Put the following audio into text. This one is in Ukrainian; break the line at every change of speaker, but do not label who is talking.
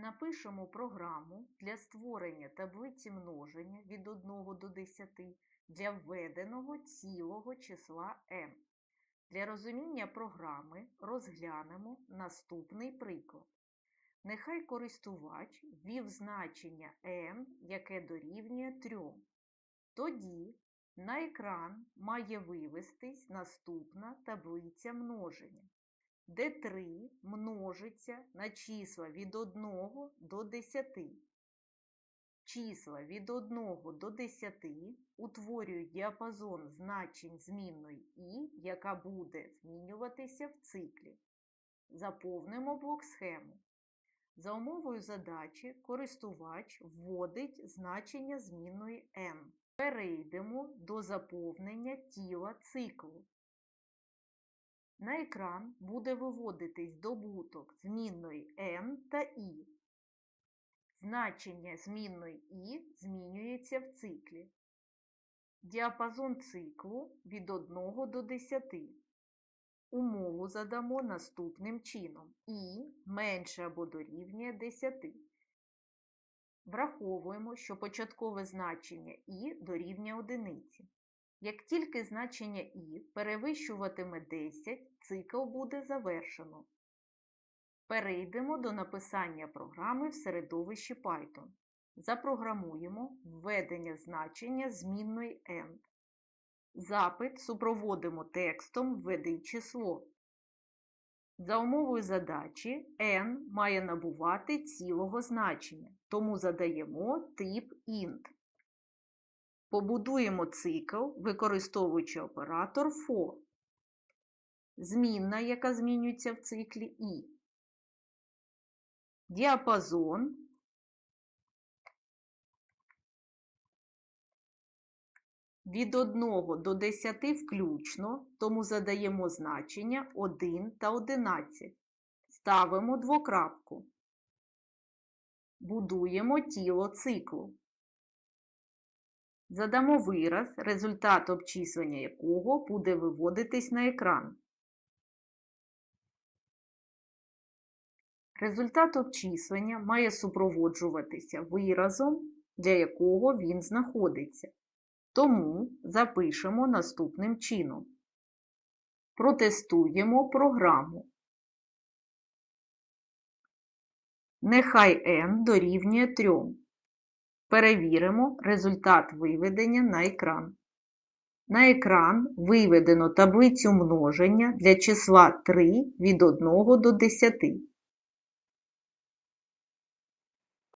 Напишемо програму для створення таблиці множення від 1 до 10 для введеного цілого числа n. Для розуміння програми розглянемо наступний приклад. Нехай користувач ввів значення n, яке дорівнює 3. Тоді на екран має вивестись наступна таблиця множення, де 3 множиться на числа від 1 до 10. Числа від 1 до 10 утворюють діапазон значень змінної і, яка буде змінюватися в циклі. Заповнимо блок схему. За умовою задачі користувач вводить значення змінної n. Перейдемо до заповнення тіла циклу. На екран буде виводитись добуток змінної n та i. Значення змінної і змінюється в циклі. Діапазон циклу від 1 до 10. Умову задамо наступним чином і менше або дорівнює 10. Враховуємо, що початкове значення і дорівнює 1. Як тільки значення і перевищуватиме 10, цикл буде завершено. Перейдемо до написання програми в середовищі Python. Запрограмуємо введення значення змінної end. Запит супроводимо текстом «Введи число». За умовою задачі n має набувати цілого значення, тому задаємо тип int. Побудуємо цикл, використовуючи оператор for. Змінна, яка змінюється в циклі і. Діапазон від 1 до 10 включно, тому задаємо значення 1 та 11. Ставимо двокрапку. Будуємо тіло циклу. Задамо вираз, результат обчислення якого буде виводитись на екран. Результат обчислення має супроводжуватися виразом, для якого він знаходиться. Тому запишемо наступним чином. Протестуємо програму. Нехай n дорівнює 3. Перевіримо результат виведення на екран. На екран виведено таблицю множення для числа 3 від 1 до 10.